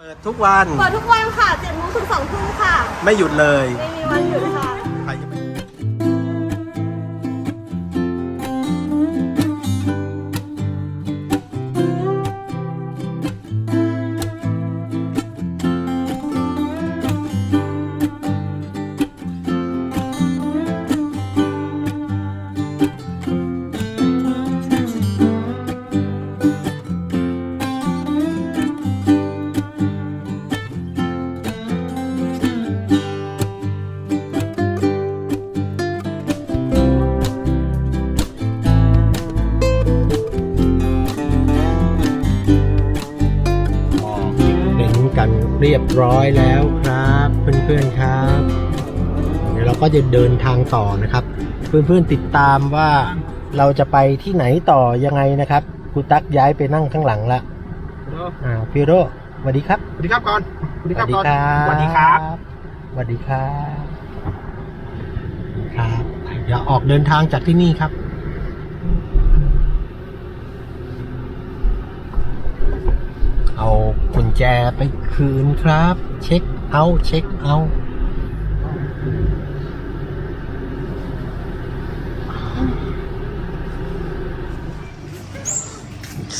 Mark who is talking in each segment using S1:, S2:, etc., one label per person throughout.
S1: เปิดทุกวัน
S2: เปิดทุกวันค่ะ7โมงถึง2ทุ่มค่ะ
S1: ไม่หยุดเลย
S2: ไม่มีวันหยุดค่ะ
S1: จะเดินทางต่อนะครับ เพื่อนๆติดตามว่าเราจะไปที่ไหนต่อยังไงนะครับครูตั๊กย้ายไปนั่งข้างหลังละอ่าพี่โรสวัสดีครับ
S3: สวัสดีครับก่อนสวัสดีครับก่อน
S1: ส
S3: ส
S1: วั
S3: วั
S1: ส
S3: ส
S1: ดี
S3: ดี
S1: ค
S3: ค
S1: รั
S3: รั
S1: บบสวัสดีครับครับเดี๋ยวออกเดินทางจากที่นี่ครับเอากุญแจไปคืนครับ เช็คเอาท์เช็คเอาท์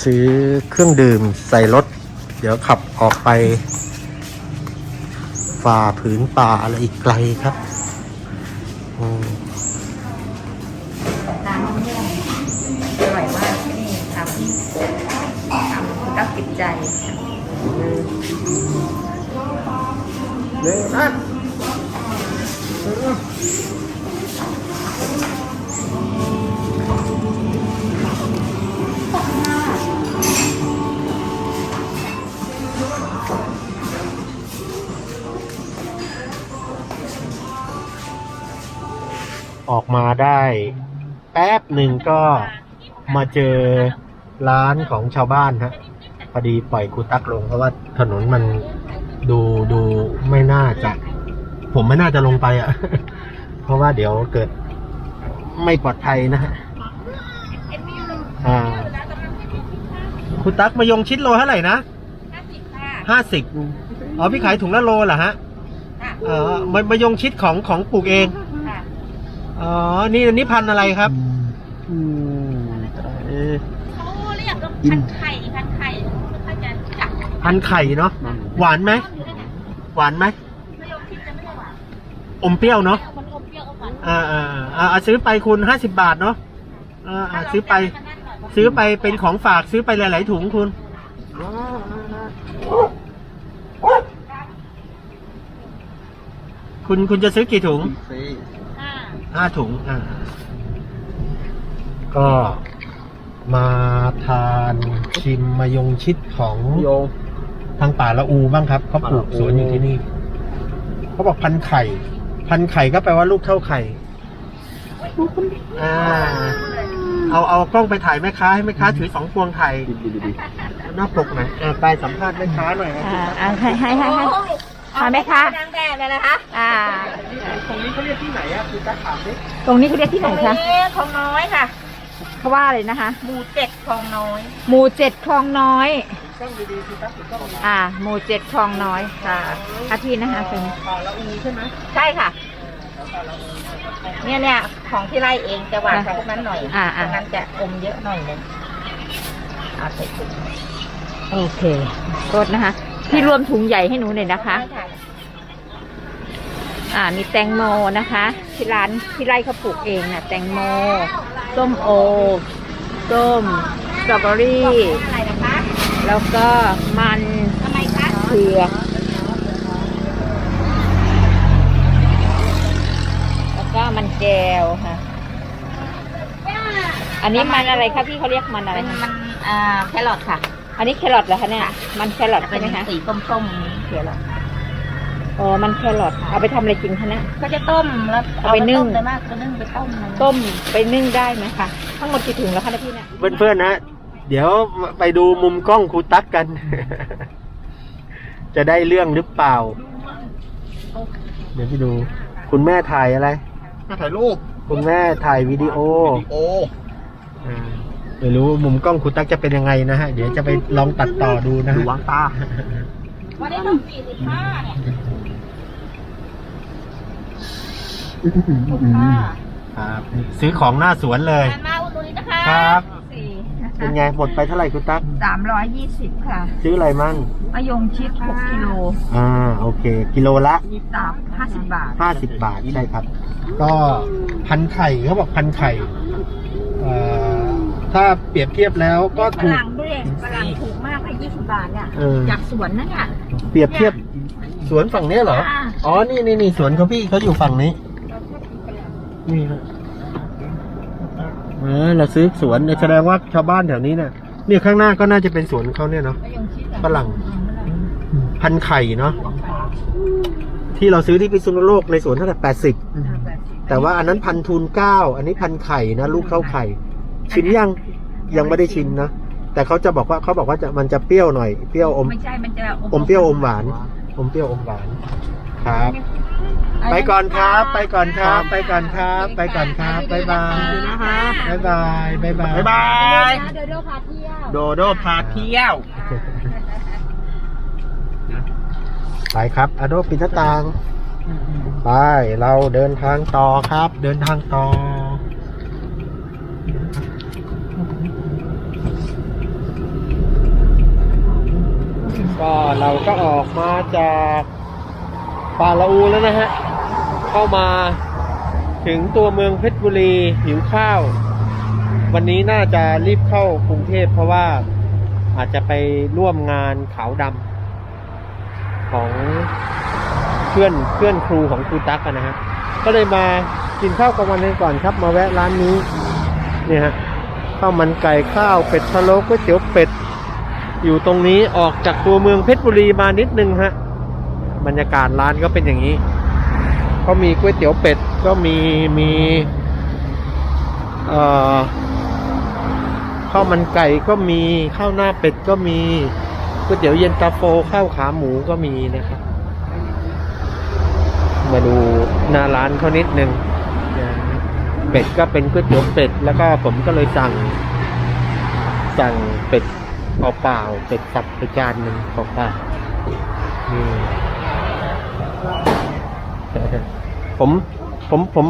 S1: ซื้อเครื่องดื่มใส่รถ เดี๋ยวขับออกไป ฝ่าผืนป่าอะไรอีกไกลครับอืม
S4: ร้านมะม่วงอร่อยมากที่นี่ทำทำคือตั้งจิตใจ
S3: เร็วนะ
S1: อ มาได้แป๊บหนึ่งก็มาเจอร้านของชาวบ้านฮะพอดีปล่อยกูตักลงเพราะว่าถนนมันดูดูไม่น่าจะ ผมไม่น่าจะลงไปอะ่ะ เพราะว่าเดี๋ยวเกิดไม่ปลอดภัยนะฮะอ่าคุณตักมายงชิดโลเท่าไหร่นะห้าสิบอ๋อพี่ขายถุงละโลเหรอฮะ
S4: ค่ะ
S1: เออมามายงชิดของของปลูกเอง
S4: ค่ะ
S1: อ๋อ นี่อันนี้พันธุ์อะไรครับอืมเอ่อ
S4: เขาเรียกว่าพันไข่พันไข่ไม่ค่อยจะจับ
S1: พันธุ์ไข่เนาะ หวานไหมหวานไหม
S4: ไม่ยอมคิดจะไม่ได้หวาน
S1: อมเปรี้ยวเนาะ
S4: มันอมเปรี้ยวอมหวาน
S1: อ่าอ่าอ่าอ่าซื้อไปคุณห้าสิบบาทเนาะ อ่าอ่าซื้อไป ซื้อไปเป็นของฝากซื้อไปหลาย ๆ ถุงคุณ คุณคุณจะซื้อกี่ถุง
S4: อ่า
S1: ห้าถุงอ่าก็มาทานชิมมายงชิดของ
S3: โยง
S1: ทางป่าละอูบ้างครับเขาปลูกสวนอยู่ที่นี่เขาบอกพันไข่ พันไข่ก็แปลว่าลูกเท่าไข่อ่าเอาเอากล้องไปถ่ายแม่ค้าให้แม่ค้าถือสองพวงไข่หน้าปกไหนอ่าไปสัมภาษณ์แม่ค้าหน่อยครับ
S5: อ่าอ่าให้ให้ให้ให้ มาไหมคะ
S4: นางแบบเลยนะคะ
S5: อ่า
S1: ตรงนี้เขาเรียกที่ไหนอะคือตาขามดิ
S5: ตรงนี้เขาเรียกที่ไหน
S4: ตรง
S5: คะ
S4: นี้คลองน้อยค่ะ
S5: เขาว่าอะไรนะคะ
S4: หมู่เจ็ดคลองน้อย
S5: หมู่เจ็ดคลองน้อย
S1: กล้องดีๆคือตาถือกล้องดี
S5: อ่า หมู่เจ็ดคลองน้อยค่ะอาทีนะคะเป็น
S1: ป่าละอูใช่ไหม
S4: ใช่ค่ะ เนี่ยเนี่ยของที่ไร่เองจะหวานกว่าพวกนั้นหน่อย
S5: อ่า
S4: พ
S5: อ่า
S4: วกนั้นจะอมเยอะหน่อยนึงเอาใส่ถุง
S5: โอเคกดนะคะ พี่รวมถุงใหญ่ให้หนูหน่อยนะคะ อ่า มีแตงโมนะคะ ที่ร้านที่ไร่เขาปลูกเองนะแตงโม ส้มโอ ส้มสตรอเบอรี่ แล้วก็มันเผือกแล้วก็มันแก้วค่ะ อันนี้มันอะไรคะพี่เขาเรียกมันอะไรคะ
S4: มันอ่าแครอทค่ะ
S5: อันนี้แครอทเหรอคะเนี่ย มันแครอท
S4: เป็
S5: ใช่
S4: น
S5: ไหมคะ
S4: สีส้มๆแครอท
S5: อ๋อ มันแครอท เอาไปทำอะไรกินคะเนี่ย
S4: ก็จะต้มแล้ว
S5: เอาไปนึ่ง
S4: ต้มไปมากไปนึ่งไปต้มมัน
S5: ต้มไปนึ่งได้ไหมคะ ทั้งหมดกี่ถุงแล้วคะเนี่ยพี่เนี่ย
S1: เพื่อนๆนะ เดี๋ยวไปดูมุมกล้องครูตั๊กกัน จะได้เรื่องหรือเปล่า เดี๋ยวไปดู คุณแม่ถ่ายอะไร
S3: มาถ่ายรูป
S1: คุณแม่ถ่ายวิดีโอ
S3: วิดีโอ
S1: อ่า ไม่รู้มุมกล้องครูตั๊กจะเป็นยังไงนะฮะ เดี๋ยวจะไปลองตัดต่อดูนะ
S3: ดู
S1: ฮะ
S3: วางตา
S5: วันนี้ต้องสี่สิบห้าเนี่ยค่ะ
S1: ครับซื้อของหน้าสวนเลย
S5: ทานมาอุดหนุนนี้นะคะ
S1: ครับ
S5: สี่
S1: เป็นไงหมดไปเท่าไหร่คุณตั๊ก
S4: สามร้อยยี่สิบค่ะ
S1: ซื้ออะไรมั่ง
S4: มะยงชิดหกกิโล
S1: อ่าโอเค กิโลละ
S4: สามห้าสิบบาท
S1: ห้าสิบบาทใช่ครับ ก็พันไข่เขาบอกพันไข่เอ่อ ถ้าเปรียบเทียบแล้วก็
S4: ฝ
S1: ถูก
S4: รั่งด้วยฝรั่งถูกมากเลยยี่สิบบาทเนี่ย
S1: เออ
S4: จากสวนนั่นเนี่ย
S1: เปรียบเทียบสวนฝั่งเนี้ยเหรอ
S4: อ่า
S1: อ๋อ นี่นี่นี่สวนเขาพี่เขาอยู่ฝั่งนี้ นี่ครับเออเราซื้อสวนเนี่ยแสดงว่าชาวบ้านแถวนี้เนี่ยเนี่ยข้างหน้าก็น่าจะเป็นสวนเขาเนี่ยเนาะ
S4: มะยงชิดอะ
S1: ฝรั่ง พันไข่เนาะ ที่เราซื้อที่พิษณุโลกในสวนเท่าไหร่แปดสิบ แต่ว่าอันนั้นพันทูนเก้า อันนี้พันไข่นะ ลูกเท่าไข่ ชิมยังยังไม่ได้ชิมนะแต่เขาจะบอกว่าเขาบอกว่าจะมันจะเปรี้ยวหน่อยเปรี้ยวอม
S4: ไม่ใช่มันจะ
S1: อมเปรี้ยวอมหวานอมเปรี้ยวอมหวานครับ ไปก่อนครับ ไปก่อนครับ ไปก่อนครับ ไปก่อนครับบ๊ายบายบ๊ายบายบ๊ายบาย
S3: บ๊ายบาย
S5: เดี๋ยวเดี๋ยวพาเที่ยว
S3: โดโดพาเที่ยว
S1: ไปครับอาโดปิดหน้าต่างไปเราเดินทางต่อครับ เดินทางต่อ ก็เราก็ออกมาจากป่าละอูแล้วนะฮะ เข้ามาถึงตัวเมืองเพชรบุรีหิวข้าว วันนี้น่าจะรีบเข้ากรุงเทพเพราะว่าอาจจะไปร่วมงานขาวดำของเพื่อนเพื่อนครูของครูตั๊กนะฮะ ก็เลยมากินข้าวกลางวันกันก่อนครับ มาแวะร้านนี้เนี่ยฮะข้าวมันไก่ข้าวเป็ดพะโล้ก๋วยเตี๋ยวเป็ด อยู่ตรงนี้ออกจากตัวเมืองเพชรบุรีมานิดนึงฮะบรรยากาศร้านก็เป็นอย่างนี้ก็มีก๋วยเตี๋ยวเป็ดก็มีมีข้าวมันไก่ก็มีข้าวหน้าเป็ดก็มีก๋วยเตี๋ยวเย็นตาโฟข้าวขาหมูก็มีนะครับมาดูหน้าร้านเขานิดนึงเป็ดก็เป็นก๋วยเตี๋ยวเป็ดแล้วก็ผมก็เลยสั่งสั่งเป็ด เปล่าๆเป็ดสับไปจานหนึ่งเปล่าๆนี่ผมผมผม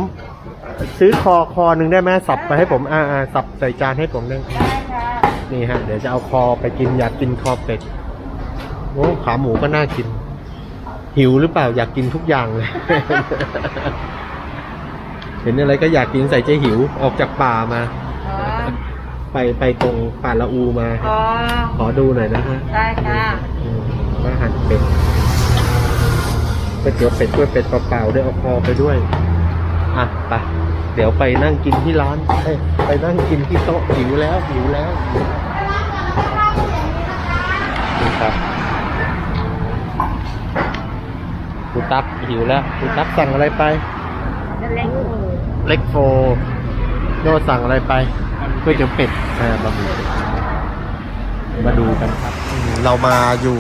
S1: ซื้อคอคอหนึ่งได้ไหมสับไปให้ผมอ่าอ่าสับใส่จานให้ผมได้ไหมนี่ฮะ เดี๋ยวจะเอาคอไปกินอยากกินคอเป็ดโอ้ขาหมูก็น่ากิน หิวหรือเปล่าอยากกินทุกอย่างเลยเห็นอะไรก็อยากกินใส่ใจหิวออกจากป่ามา
S4: อ๋อ
S1: ไปไปตรงป่าละอูมา
S4: อ๋อ
S1: ขอดูหน่อยนะฮะ
S4: ได้ค่ะ
S1: อืมว่าหั่นเป็ดก๋วยเตี๋ยวเป็ดด้วยเป็ดเปล่าๆด้วยเอาคอไปด้วย อะไปเดี๋ยวไปนั่งกินที่ร้านเอ้ยไปนั่งกินที่โต๊ะหิวแล้วหิวแล้วนี่ครับคุณตั๊กหิวแล้วคุณตั๊กสั่งอะไรไป
S4: เล็ก
S1: เล็กโฟโยสั่งอะไรไป ก๋วยเตี๋ยวเป็ดอ่าบะหมี่เป็ดมาดูกันครับ เรามาอยู่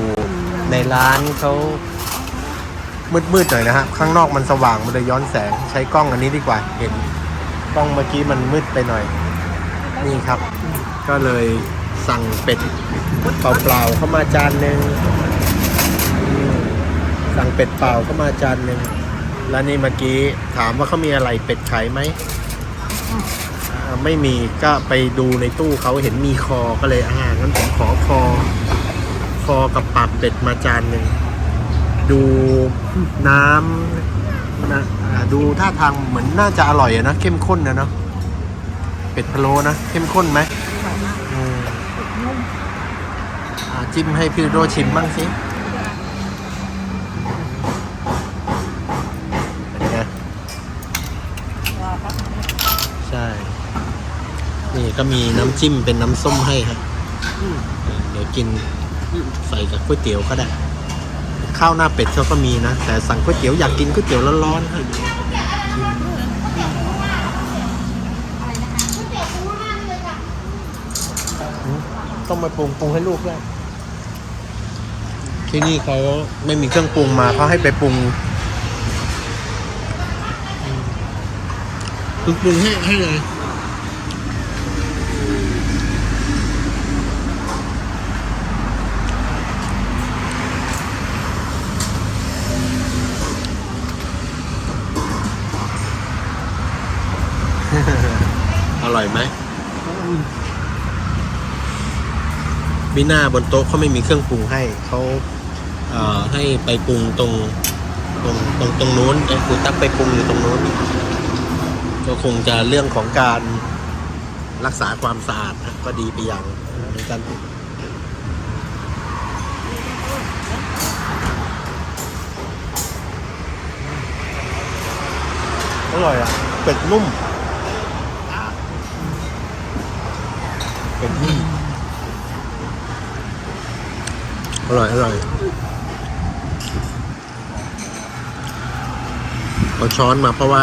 S1: ในร้านเขามืดๆหน่อยนะฮะข้างนอกมันสว่างมันเลยย้อนแสงใช้กล้องอันนี้ดีกว่าเห็นกล้องเมื่อกี้มันมืดไปหน่อย นี่ครับ ก็เลยสั่งเป็ดเปล่าๆเข้ามาจานหนึ่งอืมสั่งเป็ดเปล่าเข้ามาจานหนึ่งแล้วนี่เมื่อกี้ถามว่าเขามีอะไรเป็ดขายไหม ไม่มีก็ไปดูในตู้เขาเห็นมีคอก็เลยอ่างั้นผมขอคอ คอกับปากเป็ดมาจานหนึ่งดูน้ำนะดูท่าทางเหมือนน่าจะอร่อยอะนะเข้มข้นนะเนาะเป็ดพะโล้นะเข้มข้นไหมอืมอ่าจิ้มให้พี่โรชิมบ้างสิเป็นไงใช่ นี่ ก็มีน้ำจิ้มเป็นน้ำส้มให้ครับอืมเดี๋ยวกินใส่กับก๋วยเตี๋ยวก็ได้ ข้าวหน้าเป็ดเขาก็มีนะ แต่สั่งก๋วยเตี๋ยวอยากกินก๋วยเตี๋ยวร้อนๆครับต้องมาปรุงปรุงให้ลูกด้วยที่นี่เขาไม่มีเครื่องปรุงมาเขาให้ไปปรุงปรุงปรุงให้ให้เลยร่อยไหม บิน่าบนโต๊ะเขาไม่มีเครื่องปรุงให้เขาเอ่อให้ไปปรุงตรงตรงตรงตรงนู้นไอ้คุณตักไปปรุงอยู่ตรงนู้นก็คงจะเรื่องของการรักษาความสะอาดนะก็ดีไปอย่างเหมือนกันอร่อยอะเป็ดนุ่ม เป็ดนุ่อร่อย อร่อยเอาช้อนมาเพราะว่า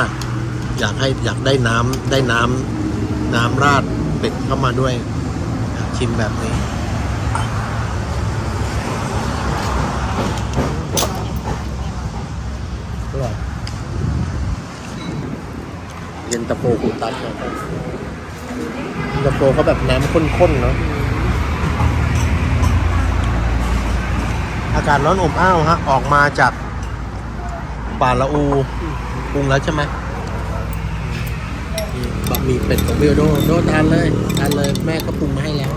S1: อยากให้อยากได้น้ำได้น้ำน้ำราดเป็ดเข้ามาด้วยอยากชิมแบบนี้อร่อยเย็นตาโฟกูตัดครับ เย็นตาโฟเขาแบบน้ำข้นๆเนาะอากาศร้อนอบอ้าวฮะ ออกมาจากป่าละอูปรุงแล้วใช่ไหมบะหมี่เป็ดของเบลโดโดทานเลยทานเลยแม่ก็ปรุงมาให้แล้ว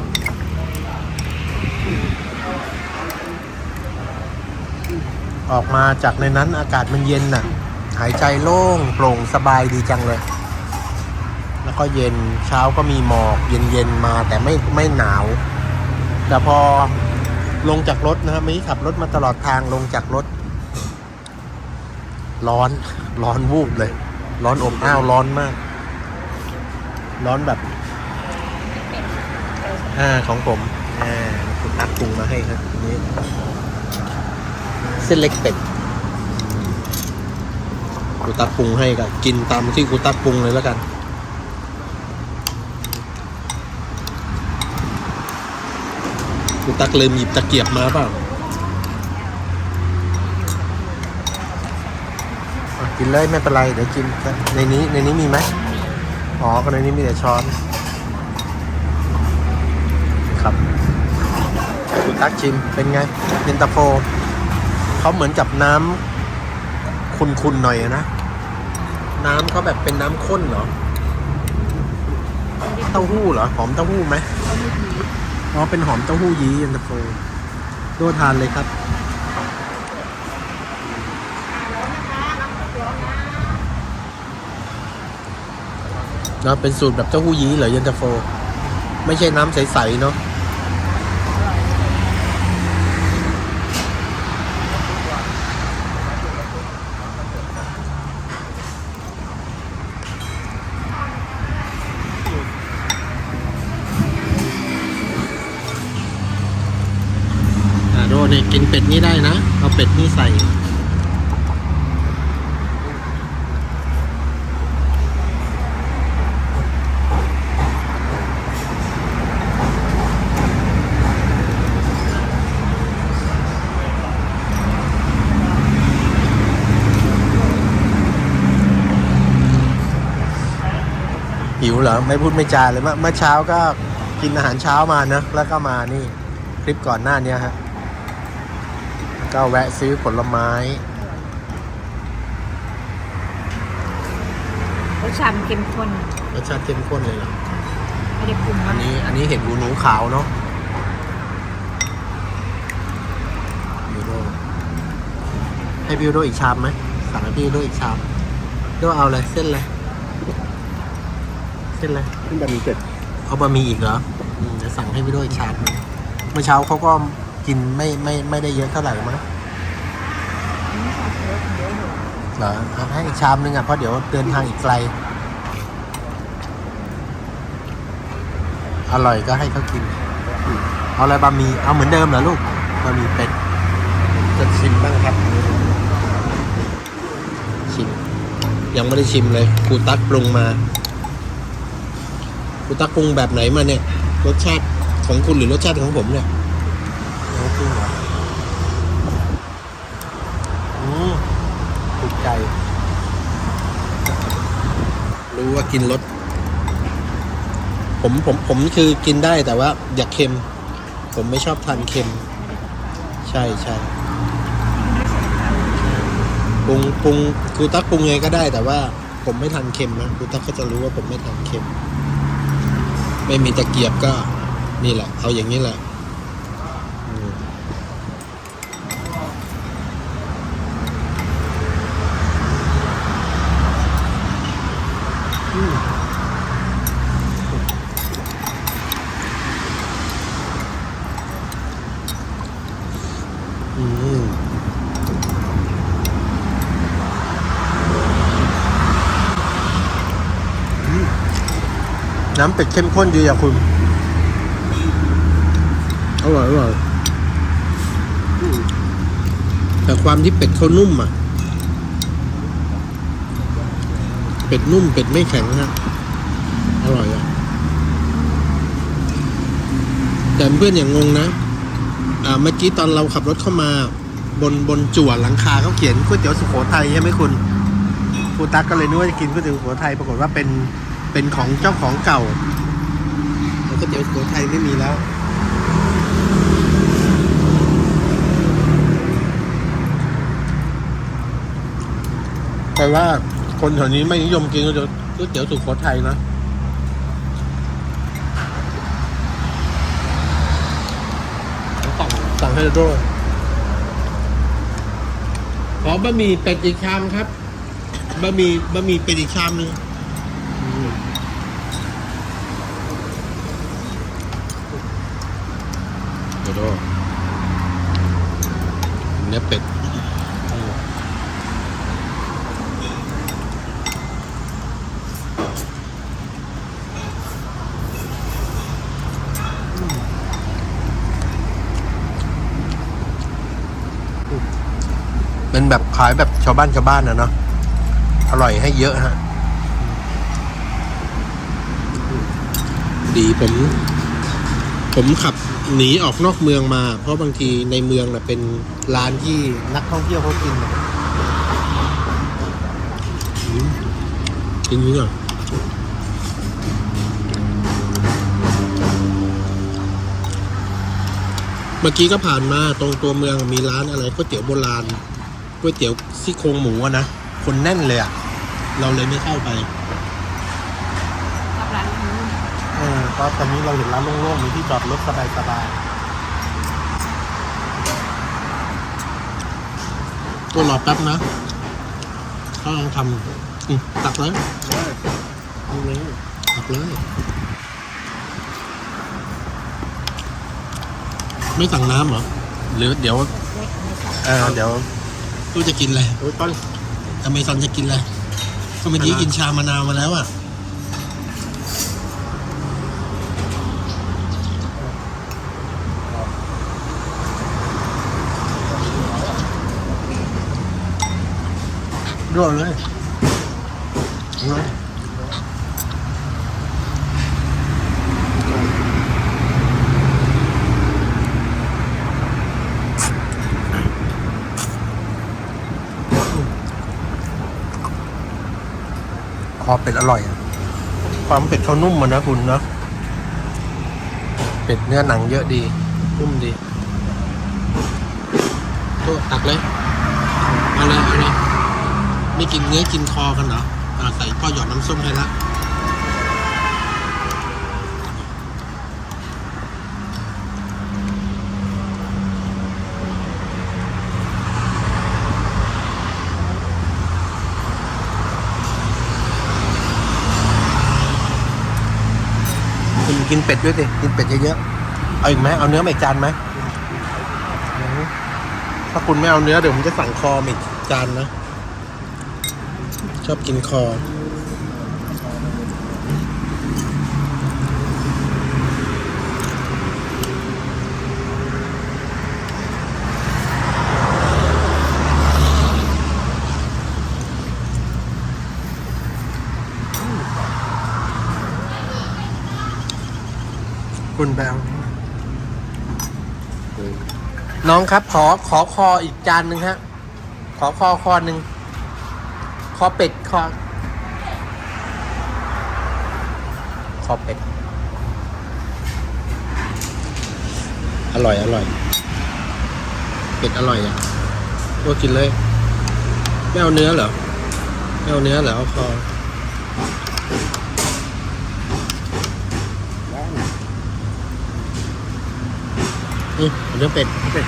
S1: ออกมาจากในนั้นอากาศมันเย็นน่ะ หายใจโล่ง โปร่งสบายดีจังเลย ก็เย็น เช้าก็มีหมอก เย็นๆมาแต่ไม่ไม่หนาว แต่พอลงจากรถนะครับมีขับรถมาตลอดทางลงจากรถ ร้อนร้อนวูบเลย ร้อนอบอ้าวร้อนมาก ร้อนแบบอ่าของผมอ่าคุณตักปรุงมาให้ครับนี้เส้นเล็กเป็ดกูตักปรุงให้ก็กินตามที่กูตักปรุงเลยแล้วกัน กูตักลืมหยิบตะเกียบมาเปล่าอะกินเลยไม่เป็นไรเดี๋ยวกินในนี้ในนี้มีไหมอ๋อก็ในนี้มีแต่ช้อน ครับ คุณตักชิมเป็นไงเย็นตาโฟเขาเหมือนกับน้ำคุณๆหน่อยอะนะ น้ำเขาแบบเป็นน้ำข้นเหรอ เต้าหู้เหรอหอมเต้าหู้ไหม อ๋อ เป็นหอมเต้าหู้ยี้เย็นตาโฟดูทานเลยครับเนอะเป็นสูตรแบบเต้าหู้ยี้เหรอเย็นตาโฟ ไม่ใช่น้ำใส ๆ เนาะ เป็ดนี่ได้นะ เอาเป็ดนี่ใส่ หิวเหรอ ไม่พูดไม่จาเลยเมื่อเมื่อเช้าก็กินอาหารเช้ามานะ แล้วก็มานี่ คลิปก่อนหน้านี้ฮะ ก็แวะซื้อผลไม้
S5: รสชาติมันเข้มข้น
S1: รสชาติเข้มข้นเลยเหรอ
S5: ไม่ได้ปรุง
S1: อั
S5: มานก
S1: นี้อันนี้เห็ดหูหนูขาวเนาะบิวโดให้บิวโดอีกชามไหมสั่งให้บิวโดอีกชามบิวโดเอาเลยเส้นเลยเส้นเลย
S3: ขึ้นบะหมี่เป็ด
S1: เอาบะหมี่อีกเหรออืมเดี๋ยวสั่งให้พี่ด้วยอีกชามนึงเมื่อเช้าเขาก็ กินไม่ไม่ไม่ได้เยอะเท่าไหร่มั้งเหรอเอให้อีกชามนึงอะเพราะเดี๋ยวเดินทางอีกไกล อร่อยก็ให้เขากิน เอาอะไรบะหมี่เอาเหมือนเดิมเหรอลูกบะหมี่เป็ดจะชิมบ้างครับ ชิม ยังไม่ได้ชิมเลยครูตักปรุงมาคุณตักปรุงแบบไหนมาเนี่ย รสชาติของคุณหรือรสชาติของผมเนี่ย ริงเหรออืมถูกใจ รู้ว่ากินรสผมผมผมคือกินได้แต่ว่า อย่าเค็ม ผมไม่ชอบทานเค็ม ใช่ใช่ปรุงปรุงครูตักปรุงไงก็ได้ แต่ว่า ผมไม่ทานเค็มนะครูตักก็จะรู้ว่าผมไม่ทานเค็ม ไม่มีตะเกียบก็นี่แหละ เอาอย่างนี้แหละอืมอืมอืม น้ำ เป็ดเข้มข้นดีอะคุณ อร่อยอร่อยแต่ความที่เป็ดเขานุ่มอะเป็ดนุ่มเป็ดไม่แข็งฮะอร่อยอะแต่เพื่อนอย่างงงนะอ่าเมื่อกี้ตอนเราขับรถเข้ามา บนบนจั่วหลังคาเขาเขียนก๋วยเตี๋ยวสุโขทัยใช่ไหมคุณครูตั๊กก็เลยนึกว่าจะกินก๋วยเตี๋ยวสุโขทัยปรากฏว่าเป็นเป็นของเจ้าของเก่า ก๋วยเตี๋ยวสุโขทัยไม่มีแล้วแต่ว่าคนแถวนี้ไม่นิยมกินก๋วยเตี๋ยวก๋วยเตี๋ยวสุโขทัยนะสั่งสั่งให้ด้วยขอบะหมี่เป็ดอีกชามครับบะหมี่บะหมี่เป็ดอีกชามหนึ่ง เดี๋ยวเนื้อเป็ดเป็นแบบขายแบบชาวบ้านชาวบ้านนะเนาะ อร่อยให้เยอะฮะ ดีผม ผมขับ หนีออกนอกเมืองมา เพราะบางทีในเมืองน่ะเป็นร้านที่นักท่องเที่ยวเขากินน่ะอืมกินนี้ก่อนเมื่อกี้ก็ผ่านมาตรงตัวเมืองมีร้านอะไรก๋วยเตี๋ยวโบราณก๋วยเตี๋ยวซี่โครงหมูนะคนแน่นเลยอะเราเลยไม่เข้าไป
S5: ชอบร้านนี้
S1: เออ ก็ตอนนี้เราเห็นร้านโล่งๆมีที่จอดรถสบายๆก็รอแป๊บนะเขากำลังทำอืมตักเลยเอาเลยตักเลย ไม่สั่งน้ำเหรอ หรือเดี๋ยว เออเดี๋ยวตู้จะกินอะไร
S3: โอ้ยต้น
S1: อเมซอนจะกินอะไรก็เมื่อกี้กินชามะนาวมาแล้วอะ รั่วเลยรั่วเลยคอเป็ดอร่อยอะความเป็ดเขานุ่มมันนะคุณเนาะเป็ดเนื้อหนังเยอะดี นุ่มดีตัวตักเลย เอาเลยเอาเลย ไม่กินเนื้อกินคอกันเหรออ่าใส่พ่อหยอดน้ำส้มให้ละคุณกินเป็ดด้วยสิ กินเป็ดเยอะๆ เอาอีกไหมเอาเนื้อมาอีกจานไหม ถ้าคุณไม่เอาเนื้อเดี๋ยวผมจะสั่งคอมาอีกจานนะ ชอบกินคอ คุณแบงน้องครับขอขอคออีกจานหนึ่งฮะ ขอคอคอหนึ่งค อเป็ดคอคอเป็ด อร่อย อร่อย เป็ดอร่อยอะโอ้กินเลย ไม่เอาเนื้อเหรอ ไม่เอาเนื้อเหรอ เอาคออืมเนื้อเป็ดเป็ด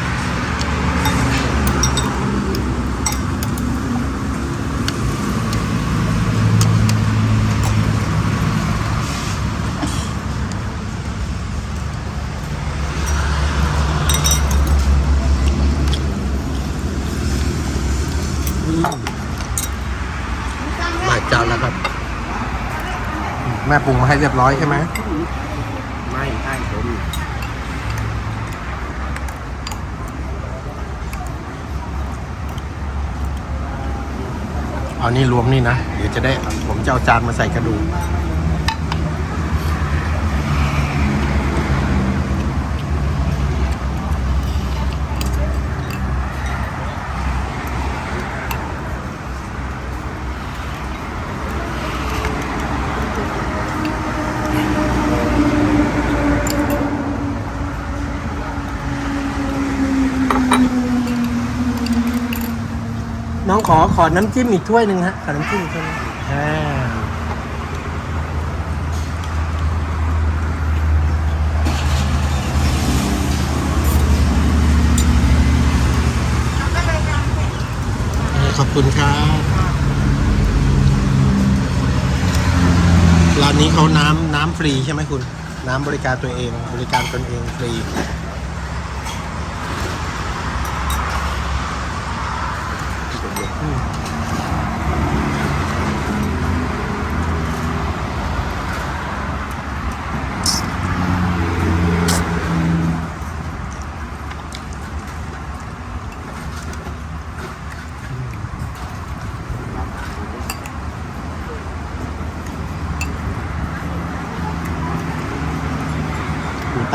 S1: ม่ปรุงมาให้เรียบร้อยใช่ไหม
S3: ไม่ใช่ผม
S1: เอานี่รวมนี่นะ เดี๋ยวจะได้ ผมจะเอาจานมาใส่กระดูก น้องขอขอน้ำจิ้มอีกถ้วยหนึ่งฮะขอน้ำจิ้มอีกถ้วยหนึงอ่าเออขอบคุณครับร้านนี้เขาน้ำน้ำฟรีใช่ไหมคุณ น้ำบริการตัวเอง บริการตนเองฟรี คุณ ต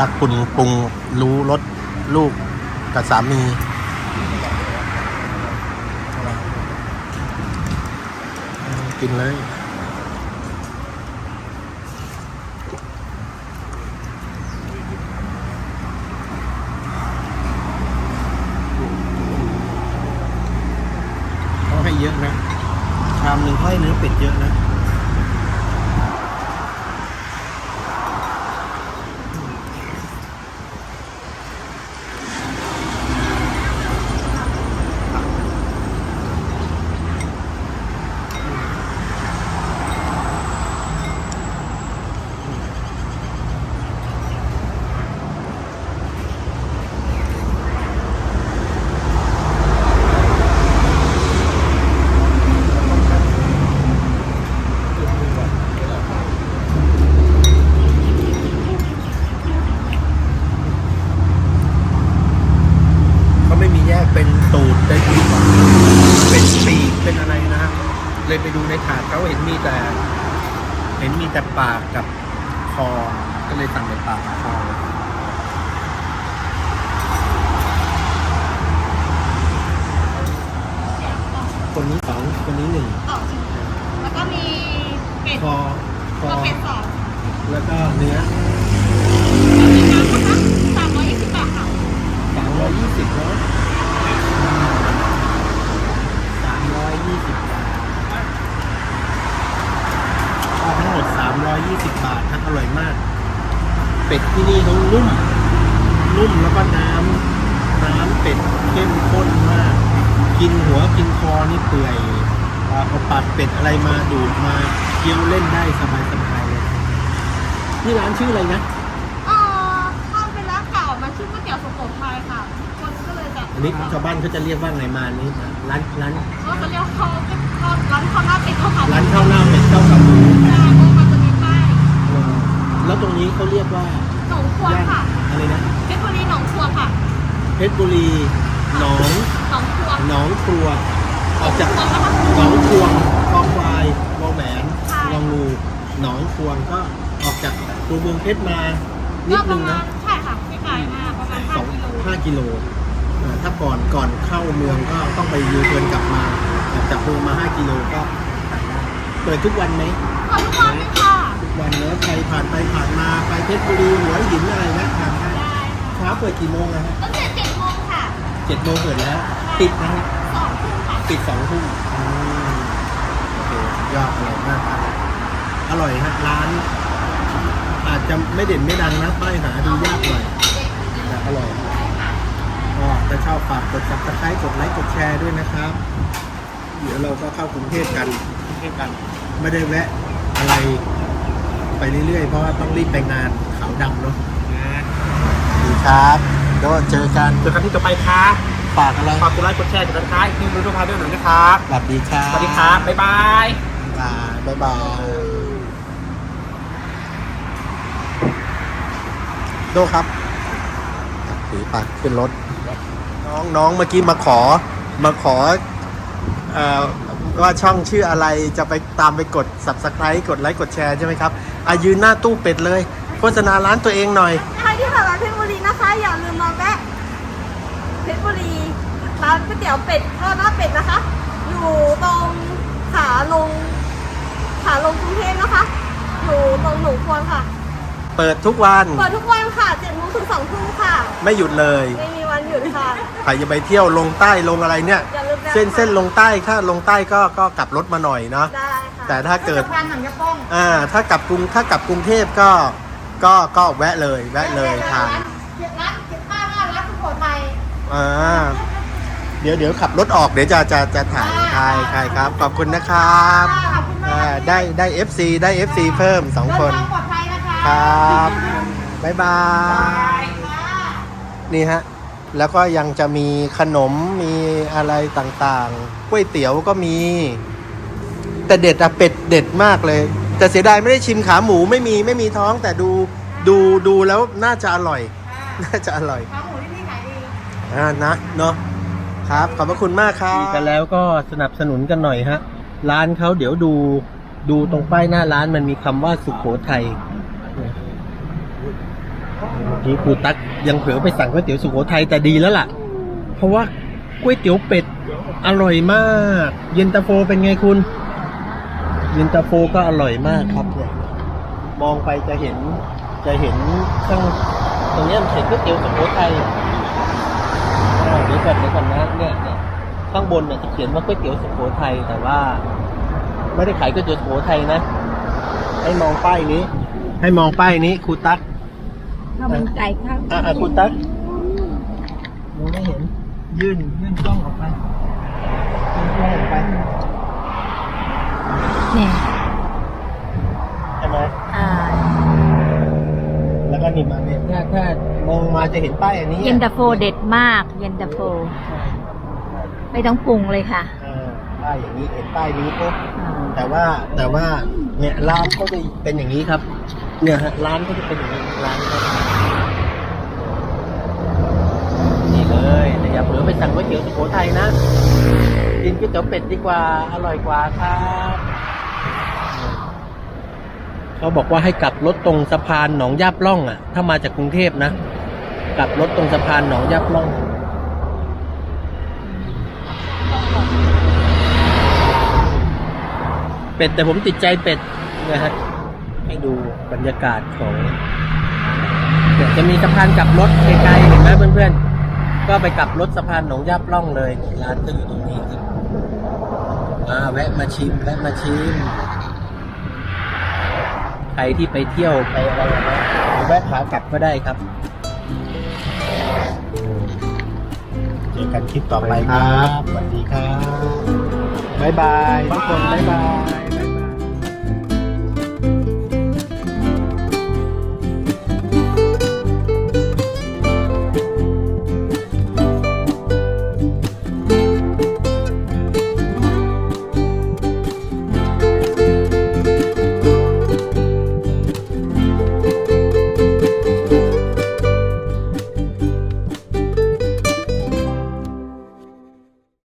S1: ักคุณปรุงรู้รสลูกกับสามี กินเลยเขาให้เยอะนะชามหนึ่งให้เนื้อเป็ดเยอะนะ เขาไม่มีแยกเป็นตูดเป็นปีกเป็นปีกเป็นอะไรนะฮะเลยไปดูในถาดเขาเห็นมีแต่ เห็นมีแต่ปากกับคอ ก็เลยสั่งเป็นปากกับคอ คนนี้สองคนนี้หนึ่ง
S2: ต่อชิ้นแล้วก็มีเป็ด
S1: คอคอ
S2: ก็เป็ดสอง
S1: แล้วก็เนื้อ
S2: มีน้ำนะคะสามร้อยยี่สิบบาทค่ะ
S1: สามร้อยยี่สิบเนาะสามร้อยยี่สิบบาทก็ทั้งหมดสามร้อยยี่สิบบาทครับอร่อยมาก เป็ดที่นี่เขานุ่ม นุ่มแล้วก็น้ำน้ำเป็ดเข้มข้นมาก กินหัวกินคอนี่เปื่อยอ่าเอาปัดเป็ดอะไรมาดูดมาเคี้ยวเล่นได้สบายๆเลยนี่ร้านชื่ออะไรนะ
S2: เอ่อข้ามไปร้านเก่ามันชื่อก๋วยเตี๋ยวสุโขทัยค่ะ คนก็เลยแบบ
S1: อันนี้ชาวบ้านเขาจะเรียกว่าไงมานี่ร้านร้าน
S2: ก็จะเรียกเขาเขาร้านข้าวหน้าเป็ดข้าวขาหมู
S1: ร้านข้าวหน้าเป็ดข้าวขาหมู
S2: จ้าโอ้มันจะมีป้าย
S1: เออแล้วตรงนี้เขาเรียกว่า
S2: หนองครัว
S1: ย่าน
S2: ค่ะ
S1: อะไรนะ
S2: เพชรบุรีหนองครัวค่ะ
S1: เพชรบุรีหนอง
S2: หนองครัว
S1: หนองครัว ออกจาก
S2: ครัวแล้วก็
S1: หนองควงคลองควายวอแหวน
S2: ใช่
S1: งองูหนองควงก็ออกจากตัวเมืองเพชรมา นิด
S2: ก็ป
S1: นึ
S2: ระ
S1: ง
S2: มา
S1: นะ
S2: ณใช่ค่ะไม่ไกลมากประมาณ
S1: สอง
S2: ห้ากิโล
S1: ห้ากิโลเอ่อถ้าก่อนก่อนเข้าเมืองก็ต้องไปยูเทิร์นกลับมาออกจากเมืองมาห้ากิโลก็เปิดทุกวันไหม
S2: ขอทุกวันเลยค่ะ
S1: ทุกวันเนอะใครผ่านไปผ่านมาไปเพชรบุรีหัวหินอะไรแวะทานได้
S2: ได้
S1: เช้าเปิดกี่โมงนะฮะ
S2: ตั้งแต่ เจ็ดโมงค่ะ
S1: เจ็ดโมงเปิดแล้ว ปิดนะฮะ
S2: สองทุ่มค่ะ
S1: ปิดสองทุ่มอืมโอเคยอดอร่อยมากครับอร่อยฮะร้าน อาจจะไม่เด่นไม่ดังนะป้ายหาดูยากหน่อยแต่อร่อยก็ถ้าชอบฝากกด subscribe กดไลค์กดแชร์ด้วยนะครับ เดี๋ยวเราก็เข้ากรุงเทพกันกรุงเทพกัน ไม่ได้แวะอะไรไปเรื่อยๆ เพราะว่าต้องรีบไปงานขาวดำเนาะ ดีครับ ก็เจอกัน
S3: เจอกันที่ต่อไปครับ
S1: ฝากอะไร
S3: ฝากกดไลค์กดแชร์กดติดตามทีมรู้ทุกพาด้วยหน่อยนะครับ
S1: สวัสดีครับ
S3: สวัสดีครับบ๊ายบาย
S1: บ๊ายบายบ๊ายบายโดครับถือไปขึ้นรถ น้องน้องเมื่อกี้มาขอมาขอเอ่อว่าช่องชื่ออะไรจะไปตามไปกด subscribe กดไลค์กดแชร์ใช่ไหมครับอายืนหน้าตู้เป็ดเลย โฆษณาร้านตัวเองหน่อย
S2: ใครที่ผ่านมาเพชรบุรีนะคะ อย่าลืมมาแวะเพชรบุรีร้านก๋วยเตี๋ยวเป็ดทอดหน้าเป็ดนะคะ อยู่ตรงขาลงขาลงกรุงเทพนะคะ อยู่ตรงหนองควรค่ะ
S1: เปิดทุกวัน
S2: เปิดทุกวันค่ะ7โมงถึง2ทุ่มค่ะ
S1: ไม่หยุดเลย
S2: ไม่มีวันหยุดค่ะ
S1: ใครจะไปเที่ยวลงใต้ลงอะไรเนี่ย
S2: อย่าลืมแวะ
S1: เส้นเส้นลงใต้ถ้าลงใต้ก็ก็กลับรถมาหน่อยเนาะ
S2: ได้ค่ะ
S1: แต่ถ้าเกิด
S4: สะพานหนังยะป้อง
S1: อ่า ถ้ากลับกรุง ถ้ากลับกรุงเทพก็ ก็ก็แวะเลยแวะเลยทาน
S4: เจ็ดร้านเจ็ดป้าว่าร้านสุโขทัย
S1: อ่าเดี๋ยวเดี๋ยวขับรถออกเดี๋ยวจะจะจะถ่ายถ่ายถ่ายครับ ขอบคุณนะครับ
S4: ขอบคุณมาก
S1: อ่าได้ได้ FC ได้ FC เพิ่ม2คน
S4: เดิทางปลอดภัยนะคะ
S1: ครับบ๊ายบาย
S4: ค่ะ
S1: นี่ฮะแล้วก็ยังจะมีขนมมีอะไรต่างๆก๋วยเตี๋ยวก็มี แต่เด็ดอะเป็ดเด็ดมากเลย แต่เสียดายไม่ได้ชิมขาหมูไม่มีไม่มีท้องแต่ดู ดูดูแล้วน่าจะอร่อย น่าจะอร่อย
S4: ขาหมูที่นี่ขายดี
S1: อ่านะเนาะครับขอบพระคุณมากครับกันแล้วก็สนับสนุนกันหน่อยฮะร้านเขาเดี๋ยวดูดูตรงป้ายหน้าร้านมันมีคำว่าสุขโขทัยเมื่อกี้ครูตั๊กยังเผลอไปสั่งก๋วยเตี๋ยวสุโขทัยแต่ดีแล้วล่ะ เพราะว่าก๋วยเตี๋ยวเป็ดอร่อยมาก เย็นตาโฟเป็นไงคุณ เย็นตาโฟก็อร่อยมากครับเนี่ยมองไปจะเห็น จะเห็นข้างตรงเนี้ยมันเขียนก๋วยเตี๋ยวสุโขทัยอ่าเดี๋ยวก่อนเดี๋ยวก่อนนะเนี่ยเนี่ยข้างบนเนี่ยจะเขียนว่าก๋วยเตี๋ยวสุโขทัยแต่ว่า ไม่ได้ขายก๋วยเตี๋ยวสุโขทัยนะ ให้มองป้ายนี้ ให้มองป้ายนี้ครูตั๊ก
S5: ข้าวมันไก่ข้าว
S1: อ่าครูตั๊กมองไม่เห็น ยื่นยื่นกล้องออกไปยื่นกล้องออกไป
S5: เนี่ย
S1: ใช่ไหม
S5: อ่า
S1: แล้ว ก็นี่มาเนี่ยถ้าถ้ามองมาจะเห็นป้ายอันนี้
S5: เย็นตาโฟเด็ดมาก เย็นตาโฟ ไม่ต้องปรุงเลยค่ะ
S1: อ่าป้ายอย่างนี้เห็นป้ายนี้ปุ๊บ
S5: อ่า
S1: แต่ว่าแต่ว่าเนี่ยร้านก็จะเป็นอย่างนี้ครับ เนี่ยฮะร้านก็จะเป็นอย่างนี้ร้านก็นี่เลยแต่อย่าเผลอไปสั่งก๋วยเตี๋ยวสุโขทัยนะกินก๋วยเตี๋ยวเป็ดดีกว่าอร่อยกว่าครับ เขาบอกว่าให้กลับรถตรงสะพานหนองยาบล่องอะ ถ้ามาจากกรุงเทพนะ กลับรถตรงสะพานหนองยาบล่อง เป็ดแต่ผมติดใจเป็ดนะฮะให้ดูบรรยากาศของเดี๋ยวจะมีสะพานกลับรถไกลๆเห็นไหมเพื่อนๆ ก็ไปกลับรถสะพานหนองยาบล่องเลยร้านก็อยู่ตรงนี้ครับมาแวะมาชิมแวะมาชิม รที่ไปเที่ยวไปอะไรนะแวะขากลับก็ได้ครับเจอกันคลิปต่อไปครับสวัสดีครับ บ๊ายบายทุกคน บ๊ายบาย